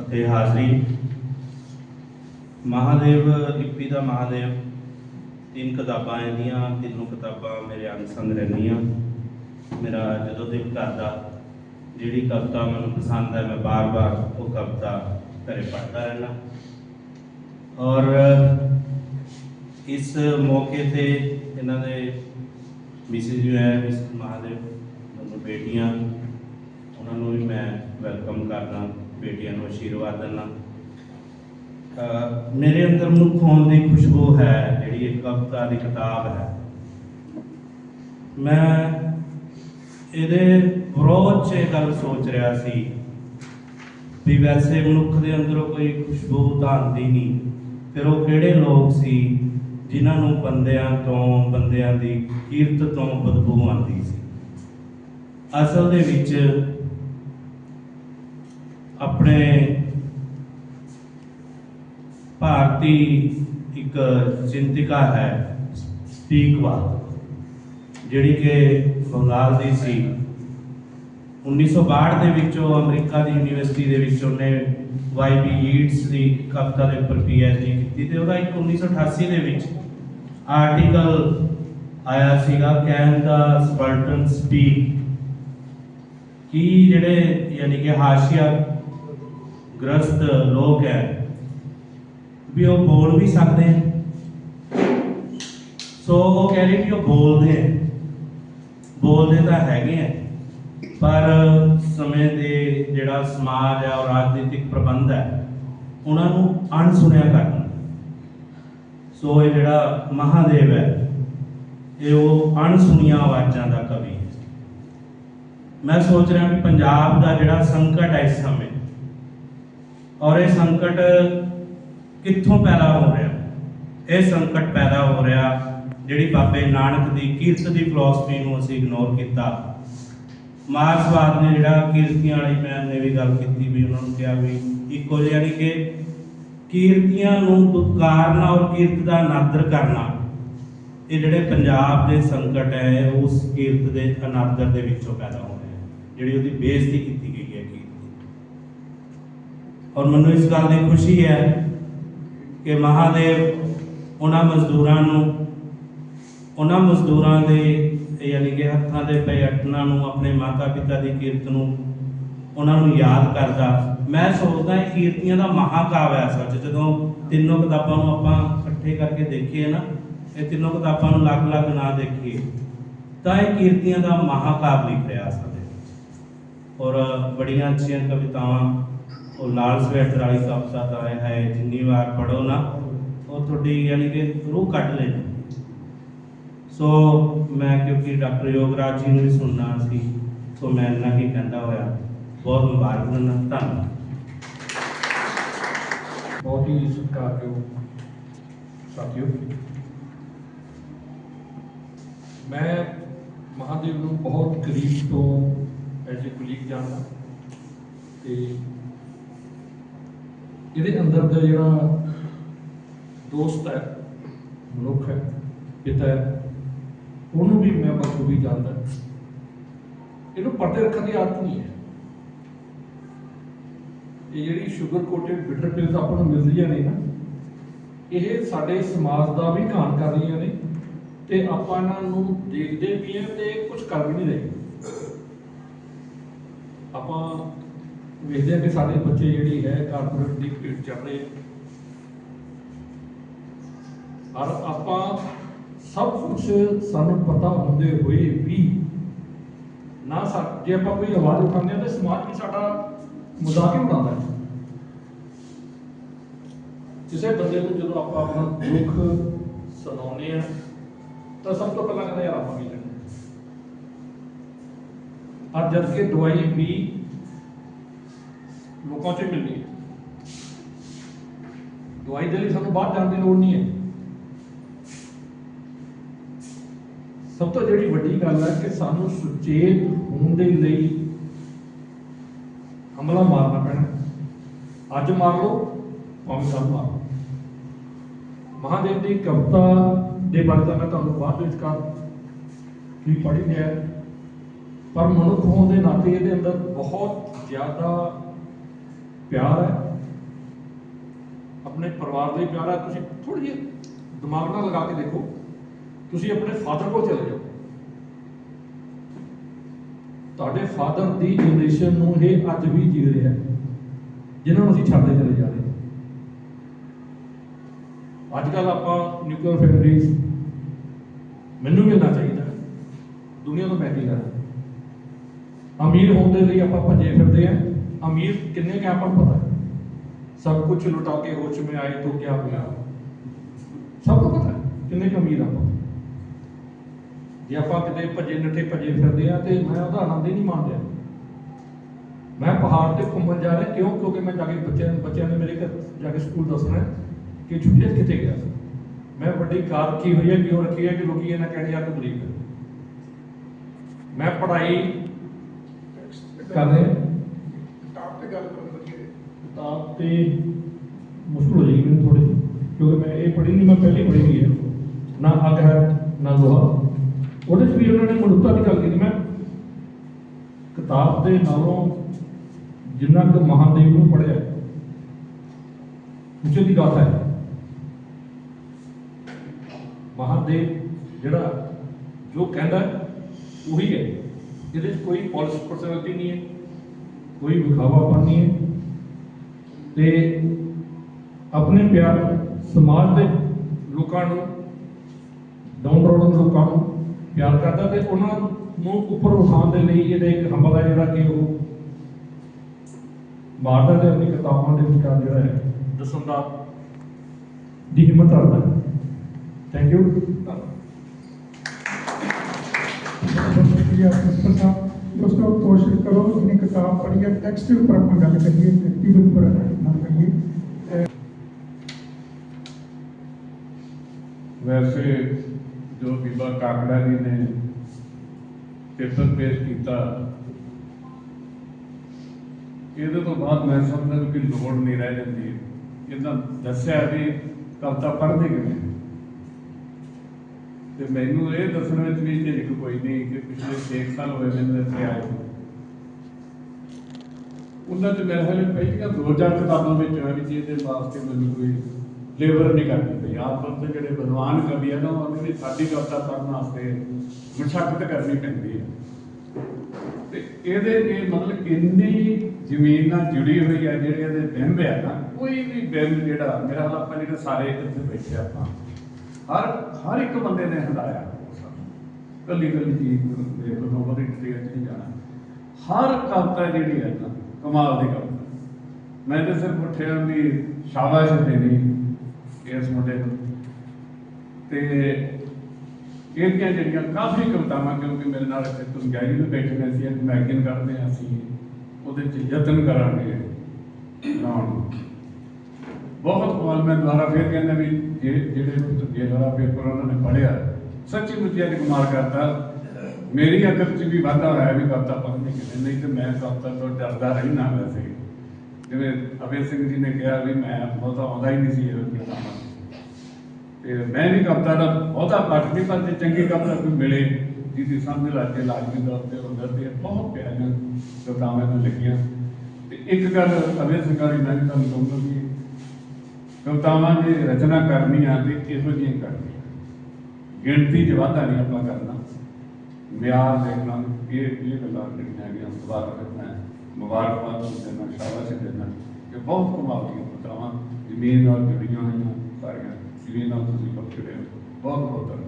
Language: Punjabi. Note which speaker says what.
Speaker 1: ਅਤੇ ਹਾਜ਼ਰੀ। ਮਹਾਦੇਵ, ਲਿਪੀ ਦਾ ਮਹਾਦੇਵ, ਤਿੰਨ ਕਿਤਾਬਾਂ ਇਹਦੀਆਂ, ਤਿੰਨੋਂ ਕਿਤਾਬਾਂ ਮੇਰੇ ਅੰਗ ਰਹਿੰਦੀਆਂ। ਮੇਰਾ ਜਦੋਂ ਦਿਲ ਕਰਦਾ ਜਿਹੜੀ ਕਵਿਤਾ ਮੈਨੂੰ ਪਸੰਦ ਹੈ, ਮੈਂ ਬਾਰ-ਬਾਰ ਉਹ ਕਵਿਤਾ ਘਰੇ ਪੜ੍ਹਦਾ ਰਹਿਣਾ ਔਰ ਇਸ ਮੌਕੇ ਤੇ ਇਹਨਾਂ ਦੇ ਮਿਸਿਸ ਜੀ ਹੈ ਮਿਸ ਮਹਾਦੇਵ ਦੋਨੋਂ ਬੇਟੀਆਂ, ਉਹਨਾਂ ਨੂੰ ਵੀ ਮੈਂ ਵੈਲਕਮ ਕਰਦਾ। ਬੇਟੀਆਂ ਨੂੰ ਆਸ਼ੀਰਵਾਦ ਦਿੰਦਾ। ਮੇਰੇ ਅੰਦਰ ਮਨੁੱਖ ਦੀ ਖੁਸ਼ਬੂ ਹੈ, ਜਿਹੜੀ ਇੱਕ ਕਵਿਤਾ ਦੀ ਕਿਤਾਬ ਹੈ। ਮੈਂ ਇਹਦੇ ਵਿਰੋਧ 'ਚ ਗੱਲ ਸੋਚ ਰਿਹਾ ਸੀ ਵੀ ਵੈਸੇ ਮਨੁੱਖ ਦੇ ਅੰਦਰੋਂ ਕੋਈ ਖੁਸ਼ਬੂ ਤਾਂ ਆਉਂਦੀ ਨਹੀਂ, ਫਿਰ ਉਹ ਕਿਹੜੇ ਲੋਕ ਸੀ ਜਿਨ੍ਹਾਂ ਨੂੰ ਬੰਦਿਆਂ ਤੋਂ, ਬੰਦਿਆਂ ਦੀ ਕੀਰਤ ਤੋਂ ਬਦਬੂ ਆਉਂਦੀ ਸੀ? ਅਸਲ ਦੇ ਵਿੱਚ ਆਪਣੇ ਭਾਰਤੀ ਇੱਕ ਚਿੰਤਿਕਾ ਹੈ ਸਪੀਕਵਾਲ ਜਿਹੜੀ ਕਿ ਬੰਗਾਲ ਦੀ ਸੀ। 1962 ਦੇ ਵਿੱਚ ਉਹ ਅਮਰੀਕਾ ਦੀ ਯੂਨੀਵਰਸਿਟੀ ਦੇ ਵਿੱਚ ਉਹਨੇ ਵਾਈਬੀ ਈਟਸ ਦੀ ਕਵਿਤਾ ਦੇ ਉੱਪਰ ਪੀਐਚਡੀ ਕੀਤੀ ਤੇ ਉਹਦਾ ਇੱਕ 1988 ਦੇ ਵਿੱਚ ਆਰਟੀਕਲ ਆਇਆ ਸੀਗਾ ਕੈਨ ਦਾ ਸਪਰਟਨ ਸਪੀਕ। ਕੀ ਜਿਹੜੇ ਯਾਨੀ ਕਿ ਹਾਸ਼ੀਆ ਗ੍ਰਸਤ ਲੋਕ ਹੈ। ਵੀ ਉਹ ਬੋਲ ਵੀ ਸਕਦੇ ਹੈ ਸੋ ਉਹ ਕਹਿ ਰਹੀ ਕਿ ਉਹ ਬੋਲਦੇ ਹੈ ਬੋਲਦੇ ਤਾਂ ਹੈਗੇ ਹੈ ਪਰ ਸਮੇਂ ਦੇ ਜਿਹੜਾ ਸਮਾਜ ਹੈ ਔਰ ਰਾਜਨੀਤਿਕ ਪ੍ਰਬੰਧ ਹੈ, ਉਹਨਾਂ ਨੂੰ ਅਣਸੁਣਿਆ ਕਰਨਾ ਸੋ ਇਹ ਜਿਹੜਾ ਮਹਾਦੇਵ ਹੈ, ਇਹ ਉਹ ਅਣਸੁਣੀਆਂ ਆਵਾਜ਼ਾਂ ਦਾ ਕਵੀ ਹੈ। ਮੈਂ ਸੋਚ ਰਿਹਾ ਵੀ ਪੰਜਾਬ ਦਾ ਜਿਹੜਾ ਸੰਕਟ ਹੈ ਇਸ ਸਮੇਂ ਔਰ ਇਹ ਸੰਕਟ ਕਿੱਥੋਂ ਪੈਦਾ ਹੋ ਰਿਹਾ? ਇਹ ਸੰਕਟ ਪੈਦਾ ਹੋ ਰਿਹਾ ਜਿਹੜੀ ਬਾਬੇ ਨਾਨਕ ਦੀ ਕੀਰਤ ਦੀ ਫਿਲਾਸਫੀ ਨੂੰ ਅਸੀਂ ਇਗਨੋਰ ਕੀਤਾ। ਮਾਰਕਸਵਾਦ ਨੇ ਜਿਹੜਾ ਕੀਰਤੀਆਂ ਵਾਲੀ ਮੈਂ ਨੇ ਵੀ ਗੱਲ ਕੀਤੀ ਵੀ ਉਹਨਾਂ ਨੂੰ ਕਿਹਾ ਵੀ ਇੱਕੋ ਜਿਹਾ ਯਾਨੀ ਕਿ ਕੀਰਤੀਆਂ ਨੂੰ ਦੁਕਾਰਨਾ ਔਰ ਕੀਰਤ ਦਾ ਅਨਾਦਰ ਕਰਨਾ। ਇਹ ਜਿਹੜੇ ਪੰਜਾਬ ਦੇ ਸੰਕਟ ਹੈ, ਉਸ ਕੀਰਤ ਦੇ ਅਨਾਦਰ ਦੇ ਵਿੱਚੋਂ ਪੈਦਾ ਹੋ ਰਿਹਾ। ਜਿਹੜੀ ਉਹਦੀ ਬੇਇੱਜ਼ਤੀ ਕੀਤੀ। ਔਰ ਮੈਨੂੰ ਇਸ ਗੱਲ ਦੀ ਖੁਸ਼ੀ ਹੈ ਕਿ ਮਹਾਦੇਵ ਉਹਨਾਂ ਮਜ਼ਦੂਰਾਂ ਨੂੰ, ਉਹਨਾਂ ਮਜ਼ਦੂਰਾਂ ਦੇ ਯਾਨੀ ਕਿ ਹੱਥਾਂ ਦੇ ਪਏ ਅਟਨਾਂ ਨੂੰ, ਆਪਣੇ ਮਾਤਾ ਪਿਤਾ ਦੀ ਕੀਰਤ ਨੂੰ ਉਹਨਾਂ ਨੂੰ ਯਾਦ ਕਰਦਾ। ਮੈਂ ਸੋਚਦਾ ਇਹ ਕੀਰਤੀਆਂ ਦਾ ਮਹਾਕਾਵ ਹੈ ਸੱਚ ਜਦੋਂ ਤਿੰਨੋਂ ਕਿਤਾਬਾਂ ਨੂੰ ਆਪਾਂ ਇਕੱਠੇ ਕਰਕੇ ਦੇਖੀਏ ਨਾ, ਇਹ ਤਿੰਨੋਂ ਕਿਤਾਬਾਂ ਨੂੰ ਅਲੱਗ-ਅਲੱਗ ਨਾ ਦੇਖੀਏ, ਤਾਂ ਇਹ ਕੀਰਤੀਆਂ ਦਾ ਮਹਾਕਾਵ ਲਿਖ ਰਿਹਾ ਔਰ ਬੜੀਆਂ ਅੱਛੀਆਂ ਕਵਿਤਾਵਾਂ ਉਹ ਲਾਲ ਸਵੈਟਰ ਵਾਲੀ ਕਵਿਤਾ ਤਾਂ ਹੈ, ਜਿੰਨੀ ਵਾਰ ਪੜੋ ਨਾ, ਉਹ ਤੁਹਾਡੀ ਯਾਨੀ ਕਿ ਰੂਹ ਕੱਢ ਲੈਂਦੀ। ਸੋ ਮੈਂ ਕਿਉਂਕਿ ਡਾਕਟਰ ਯੋਗਰਾਜ ਜੀ ਨੂੰ ਵੀ ਸੁਣਨਾ ਸੀ, ਸੋ ਮੈਂ ਇੰਨਾ ਹੀ ਕਹਿੰਦਾ ਹੋਇਆ। ਬਹੁਤ ਮੁਬਾਰਕ ਦਿੰਦਾ ਧੰਨਵਾਦ।
Speaker 2: ਬਹੁਤ ਹੀ ਸਤਿਕਾਰਯੋਗ ਸਾਥੀਓ। ਮੈਂ ਮਹਾਦੇਵ ਨੂੰ ਬਹੁਤ ਕਰੀਬ ਤੋਂ ਐਜ਼ ਅ ਕੁਲੀਗ ਜਾਣਦਾ ਤੇ ਇਹਦੇ ਅੰਦਰ ਦਾ ਜਿਹੜਾ ਦੋਸਤ ਹੈ, ਮਨੁੱਖ ਹੈ, ਪਿਤਾ ਹੈ, ਉਹਨੂੰ ਵੀ ਮੈਂ ਬਖੂਬੀ ਜਾਣਦਾ ਇਹਨੂੰ ਪਰਦੇ ਰੱਖਣ ਦੀ ਆਦਤ ਨਹੀਂ ਹੈ। ਇਹ ਜਿਹੜੀ ਸ਼ੂਗਰ ਕੋਟਡ ਬਿਟਰ ਪਿਲਸ ਆਪਾਂ ਨੂੰ ਮਿਲਦੀਆਂ ਨੇ ਨਾ, ਇਹ ਸਾਡੇ ਸਮਾਜ ਦਾ ਵੀ ਘਾਣ ਕਰ ਰਹੀਆਂ ਨੇ ਤੇ ਆਪਾਂ ਇਹਨਾਂ ਨੂੰ ਦੇਖਦੇ ਵੀ ਹਾਂ ਤੇ ਕੁਝ ਕਰ ਵੀ ਨਹੀਂ ਰਹੇ। ਆਪਾਂ ਵੇਖਦੇ ਹਾਂ ਕਿ ਸਾਡੇ ਬੱਚੇ ਜਿਹੜੀ ਹੈ ਕਾਰਪੋਰੇਟ ਦੀ ਭੀੜ ਚੱਲ ਰਹੇ ਔਰ ਆਪਾਂ ਸਭ ਕੁਝ ਸਾਨੂੰ ਪਤਾ ਹੁੰਦੇ ਹੋਏ ਵੀ ਨਾ ਸਾ ਜੇ ਆਪਾਂ ਕੋਈ ਆਵਾਜ਼ ਉਠਾਉਂਦੇ ਹਾਂ ਤੇ ਸਮਾਜ ਵੀ ਸਾਡਾ ਮਜ਼ਾਕ ਉਡਾਉਂਦਾ ਹੈ। ਕਿਸੇ ਬੰਦੇ ਨੂੰ ਜਦੋਂ ਆਪਾਂ ਆਪਣਾ ਦੁੱਖ ਸੁਣਾਉਂਦੇ ਆ ਤਾਂ ਸਭ ਤੋਂ ਪਹਿਲਾਂ ਕਹਿੰਦਾ ਯਾਰ ਆਪਾਂ ਵੀ ਲੈਣਾ ਔਰ ਜਦ ਕਿ ਦਵਾਈ ਵੀ ਲੋਕਾਂ 'ਚ ਹੀ ਹੈ? ਦਵਾਈ ਦੇ ਲਈ ਸਾਨੂੰ ਬਾਹਰ ਜਾਣ ਦੀ ਲੋੜ ਨਹੀਂ ਹੈ। ਸਭ ਤੋਂ ਜਿਹੜੀ ਵੱਡੀ ਗੱਲ ਹੈ ਕਿ ਸਾਨੂੰ ਸੁਚੇਤ ਹੋਣ ਦੇ ਲਈ ਹਮਲਾ ਮਾਰਨਾ ਪੈਣਾ। ਅੱਜ ਮਾਰ ਲਓ, ਭਾਵੇਂ ਕੱਲ੍ਹ ਮਾਰ ਲਓ। ਮਹਾਦੇਵ ਦੀ ਕਵਿਤਾ ਦੇ ਬਾਰੇ ਤਾਂ ਮੈਂ ਤੁਹਾਨੂੰ ਬਾਅਦ ਵਿੱਚ ਕਰ ਵੀ ਪੜ੍ਹੀ ਗਿਆ ਪਰ ਮਨੁੱਖ ਹੋਣ ਦੇ ਨਾਤੇ ਇਹਦੇ ਅੰਦਰ ਬਹੁਤ ਜ਼ਿਆਦਾ ਪਿਆਰ ਹੈ। ਆਪਣੇ ਪਰਿਵਾਰ ਲਈ ਪਿਆਰ ਹੈ। ਤੁਸੀਂ ਥੋੜੀ ਜਿਹੀ ਦਿਮਾਗ ਨਾਲ ਲਗਾ ਕੇ ਦੇਖੋ। ਤੁਸੀਂ ਆਪਣੇ ਫਾਦਰ ਕੋਲ ਚਲੇ ਜਾਓ। ਤੁਹਾਡੇ ਫਾਦਰ ਦੀ ਜਨਰੇਸ਼ਨ ਨੂੰ ਇਹ ਅੱਜ ਵੀ ਜੀ ਰਿਹਾ ਹੈ, ਜਿਨ੍ਹਾਂ ਨੂੰ ਅਸੀਂ ਛੱਡਦੇ ਚਲੇ ਜਾ ਰਹੇ ਅੱਜ ਕੱਲ ਆਪਾਂ ਨਿਊਕਲੀਅਰ ਫੈਮਿਲੀਜ਼ ਮੈਨੂੰ ਮਿਲਣਾ ਚਾਹੀਦਾ ਹੈ। ਦੁਨੀਆ ਤੋਂ ਬੈਠੀ ਕਰ? ਅਮੀਰ ਹੋਣ ਦੇ ਲਈ ਆਪਾਂ ਭੱਜੇ ਫਿਰਦੇ ਆਂ ਅਮੀਰ ਕਿੰਨੇ ਕੁ ਆਪਾਂ ਨੂੰ ਪਤਾ ਹੈ ਸਭ ਕੁਝ ਲੁਟਾ ਕੇ ਹੋਸ਼ में आए तो क्या मिला ਸਭ ਨੂੰ ਪਤਾ ਹੈ ਕਿੰਨੇ ਕੁ ਅਮੀਰ ਆਪਾਂ ਜੇ ਆਪਾਂ ਕਿਤੇ ਭੱਜੇ ਨੱਠੇ ਭੱਜੇ ਫਿਰਦੇ ਆ ਤੇ ਮੈਂ ਉਹਦਾ ਆਨੰਦ ਹੀ ਨਹੀਂ ਮਾਣ ਰਿਹਾ ਮੈਂ ਪਹਾੜ ਤੇ ਘੁੰਮਣ ਜਾ ਰਿਹਾ ਕਿਉਂ ਕਿਉਂਕਿ ਮੈਂ ਜਾ ਕੇ ਬੱਚਿਆਂ ਬੱਚਿਆਂ ਨੇ ਮੇਰੇ ਘਰ ਜਾ ਕੇ ਸਕੂਲ ਦੱਸਣਾ ਹੈ ਕਿ ਛੁੱਟੀਆਂ 'ਚ ਕਿੱਥੇ ਗਿਆ ਸੀ ਮੈਂ ਵੱਡੀ ਕਾਰ ਰੱਖੀ ਹੋਈ ਹੈ ਕਿਉਂ ਰੱਖੀ ਹੈ ਕਿ ਲੋਕੀ ਇਹ ਨਾ ਕਹਿਣ ਯਾਰ ਤੂੰ ਗਰੀਬ ਹੈ ਮੈਂ ਪੜ੍ਹਾਈ ਕਰ ਰਹੇ ਕਿਤਾਬ ਤੇ ਮੁਸ਼ਕਲ ਹੋ ਜਾਏਗੀ ਮੈਨੂੰ ਥੋੜੀ ਕਿਉਂਕਿ ਮੈਂ ਇਹ ਪੜ੍ਹੀ ਨਹੀਂ, ਮੈਂ ਪਹਿਲੀ ਪੜ੍ਹੀ ਹੋਈ ਹੈ। ਨਾ ਅੱਗ ਹੈ, ਨਾ ਲੋਹਾ ਉਹਦੇ 'ਚ ਵੀ ਉਹਨਾਂ ਨੇ ਮਨੁੱਖਤਾ ਦੀ ਗੱਲ ਕੀਤੀ। ਮੈਂ ਕਿਤਾਬ ਦੇ ਨਾਲੋਂ ਜਿੰਨਾ ਕੁ ਮਹਾਦੇਵ ਨੂੰ ਪੜ੍ਹਿਆ ਉਸੇ ਦੀ ਗਾਥਾ ਹੈ। ਮਹਾਦੇਵ ਜਿਹੜਾ ਜੋ ਕਹਿੰਦਾ ਉਹੀ ਹੈ। ਇਹਦੇ 'ਚ ਕੋਈ ਪੋਲਿਸ ਪਰਸਨੈਲਿਟੀ ਨਹੀਂ ਹੈ। ਕੋਈ ਵਿਖਾਵਾਪਨ ਨਹੀਂ ਹੈ ਤੇ ਆਪਣੇ ਪਿਆਰ ਸਮਾਜ ਦੇ ਲੋਕਾਂ ਨੂੰ ਡਾਊਨਰੋਡਨ ਲੋਕਾਂ ਨੂੰ ਪਿਆਰ ਕਰਦਾ ਤੇ ਉਹਨਾਂ ਨੂੰ ਉੱਪਰ ਉਠਾਉਣ ਦੇ ਲਈ ਇਹਦਾ ਇੱਕ ਹਮਲਾ ਹੈ ਜਿਹੜਾ ਕਿ ਉਹ ਮਾਰਦਾ ਤੇ ਆਪਣੀ ਕਿਤਾਬਾਂ ਦੇ ਵਿਚਕਾਰ ਜਿਹੜਾ ਹੈ, ਦੱਸਣ ਦਾ ਦੀ ਹਿੰਮਤ ਰੱਖਦਾ ਥੈਂਕ ਯੂ
Speaker 3: ਬਹੁਤ ਸ਼ੁਕਰੀਆ ਪ੍ਰਿੰਸੀਪਲ ਸਾਹਿਬ ਦੋਸਤੋ ਕੋਸ਼ਿਸ਼ ਕਰੋ ਜਿੰਨੀ ਕਿਤਾਬ ਪੜ੍ਹੀ ਹੈ ਟੈਕਸਟ ਦੇ ਉੱਪਰ ਆਪਾਂ ਗੱਲ ਕਰੀਏ ਵਿਅਕਤੀ ਦੇ ਉੱਪਰ ਨਾ ਕਰੀਏ। ਅਹ
Speaker 4: ਵੈਸੇ ਜੋ ਬੀਬਾ ਕਾਕੜਾ ਜੀ ਨੇ ਪੇਪਰ ਪੇਸ਼ ਕੀਤਾ, ਇਹਦੇ ਤੋਂ ਬਾਅਦ ਮੈਂ ਸਮਝਦਾ ਕਿ ਲੋੜ ਨਹੀਂ ਰਹਿ ਜਾਂਦੀ। ਇਹਨਾਂ ਦੱਸਿਆ ਵੀ ਕਵਿਤਾ ਪੜ੍ਹਦੇ ਕਿਵੇਂ ਤੇ ਮੈਨੂੰ ਇਹ ਦੱਸਣ ਵਿੱਚ ਵੀ ਝਿਜਕ ਕੋਈ ਨਹੀਂ ਕਿ ਪਿਛਲੇ 6 ਸਾਲ ਹੋਏ ਮੈਨੂੰ ਇੱਥੇ ਆਏ ਉਹਨਾਂ ਚ ਮੇਰੇ ਹਾਲੇ ਪਹਿਲੀਆਂ ਦੋ ਚਾਰ ਕਿਤਾਬਾਂ ਵਿੱਚ ਹੋਇਆ ਵੀ ਜਿਹਦੇ ਵਾਸਤੇ ਮੈਨੂੰ ਕੋਈ ਲੇਬਰ ਨਹੀਂ ਕਰਨੀ ਪਈ। ਆਪ ਤੋਂ ਜਿਹੜੇ ਵਿਦਵਾਨ ਕਵੀ ਆ ਨਾ ਉਹਨਾਂ ਦੀ ਸਾਡੀ ਕਵਿਤਾ ਪੜ੍ਹਨ ਵਾਸਤੇ ਮਸ਼ੱਕਤ ਕਰਨੀ ਪੈਂਦੀ ਹੈ ਤੇ ਇਹਦੇ ਇਹ ਮਤਲਬ ਇੰਨੀ ਜ਼ਮੀਨ ਨਾਲ ਜੁੜੀ ਹੋਈ ਹੈ ਜਿਹੜੇ ਇਹਦੇ ਬਿੰਬ ਆ ਨਾ, ਕੋਈ ਵੀ ਬਿੰਬ ਜਿਹੜਾ, ਮੇਰਾ ਹਾਲ ਆਪਾਂ ਜਿਹੜੇ ਸਾਰੇ ਇੱਥੇ ਬੈਠੇ ਆਪਾਂ। ਹਰ ਹਰ ਇੱਕ ਬੰਦੇ ਨੇ ਹੰਡਾਇਆ ਕੱਲੀ ਕੱਲੀ ਚੀਜ਼ ਦੇ ਕੋਲ ਬੜੀ ਡਿਟੇਲ ਚ ਨਹੀਂ ਜਾਣਾ। ਹਰ ਕਵਿਤਾ ਜਿਹੜੀ ਹੈ ਨਾ, ਕਮਾਲ ਦੀ ਕਵਿਤਾ ਮੈਂ ਤਾਂ ਸਿਰਫ ਉੱਠਿਆ ਵੀ ਸ਼ਾਬਾਸ਼ ਦੇਣੀ ਇਸ ਮੁੰਡੇ ਨੂੰ। ਤੇ ਇਹਦੀਆਂ ਜਿਹੜੀਆਂ ਕਾਫੀ ਕਵਿਤਾਵਾਂ, ਕਿਉਂਕਿ ਮੇਰੇ ਨਾਲ ਇੱਥੇ ਤੁਸੀਂ ਗੈਰੀ ਵੀ ਬੈਠੇ ਨੇ ਸੀ ਮੈਗਜ਼ੀਨ ਕਰਦੇ ਹਾਂ ਅਸੀਂ, ਉਹਦੇ ਚ ਯਤਨ ਕਰਾਂਗੇ। ਲਾਉਣ ਬਹੁਤ ਕਮਾਲ ਮੈਂ ਦੁਬਾਰਾ ਫੇਰ ਕਹਿੰਦਾ ਵੀ ਜਿਹੜੇ ਜਿਹੜੇ ਜਿਹੜਾ ਪੇਪਰ ਉਹਨਾਂ ਨੇ ਪੜ੍ਹਿਆ ਸੱਚੀ ਮੁੱਚੀ ਨੇ ਕਮਾਲ ਕਰਤਾ ਮੇਰੀ ਅਕਲ 'ਚ ਵੀ ਵਾਧਾ ਹੋਇਆ ਵੀ ਕਵਿਤਾ ਪੜ੍ਹਨੀ ਕਿਤੇ ਨਹੀਂ ਤੇ ਮੈਂ ਕਵਿਤਾ ਤੋਂ ਡਰਦਾ ਰਹਿਣਾ ਵੈਸੇ ਜਿਵੇਂ ਅਭੇ ਸਿੰਘ ਜੀ ਨੇ ਕਿਹਾ ਵੀ ਮੈਂ ਬਹੁਤਾ ਆਉਂਦਾ ਹੀ ਨਹੀਂ ਸੀ ਇਹ ਕਿਤਾਬਾਂ ਤੇ ਮੈਂ ਵੀ ਕਵਿਤਾ ਦਾ ਬਹੁਤਾ ਪੜ੍ਹ ਨਹੀਂ ਪਰ ਜੇ ਚੰਗੀ ਕਵਿਤਾ ਕੋਈ ਮਿਲੇ ਜਿਹਦੀ ਸਮਝ ਲੱਗੇ ਲਾਜ਼ਮੀ ਤੌਰ ਤੇ ਉਹ ਮਿਲਦੀ ਹੈ ਬਹੁਤ ਪਿਆਰੀਆਂ ਕਵਿਤਾਵਾਂ ਨੂੰ ਲੱਗੀਆਂ ਤੇ ਇੱਕ ਗੱਲ ਅਭੇ ਸਿੰਘ ਵਾਲੀ ਮੈਂ ਵੀ ਤੁਹਾਨੂੰ ਕਹੂੰਗਾ ਕਿ ਕਵਿਤਾਵਾਂ ਦੀ ਰਚਨਾ ਕਰਨੀ ਆ ਤੇ ਇਹੋ ਜਿਹੀਆਂ ਕਰਨੀ ਗਿਣਤੀ 'ਚ ਵਾਧਾ ਨਹੀਂ ਆਪਾਂ ਕਰਨਾ। ਮਿਆਰ ਦੇਖਣਾ, ਇਹ ਇਹ ਗੱਲਾਂ ਜਿਹੜੀਆਂ ਹੈਗੀਆਂ ਮੁਬਾਰਕ ਮੈਂ ਮੁਬਾਰਕਬਾਦ ਦੇਣਾ, ਸ਼ਾਬਾਸ਼ ਦੇਣਾ। ਕਿ ਬਹੁਤ ਕਮਾਲ ਦੀਆਂ ਕਵਿਤਾਵਾਂ ਜ਼ਮੀਨ ਨਾਲ ਜੁੜੀਆਂ ਹੋਈਆਂ ਸਾਰੀਆਂ। ਜ਼ਮੀਨ ਨਾਲ ਤੁਸੀਂ ਬਖਸ਼ੜੇ ਹੋ।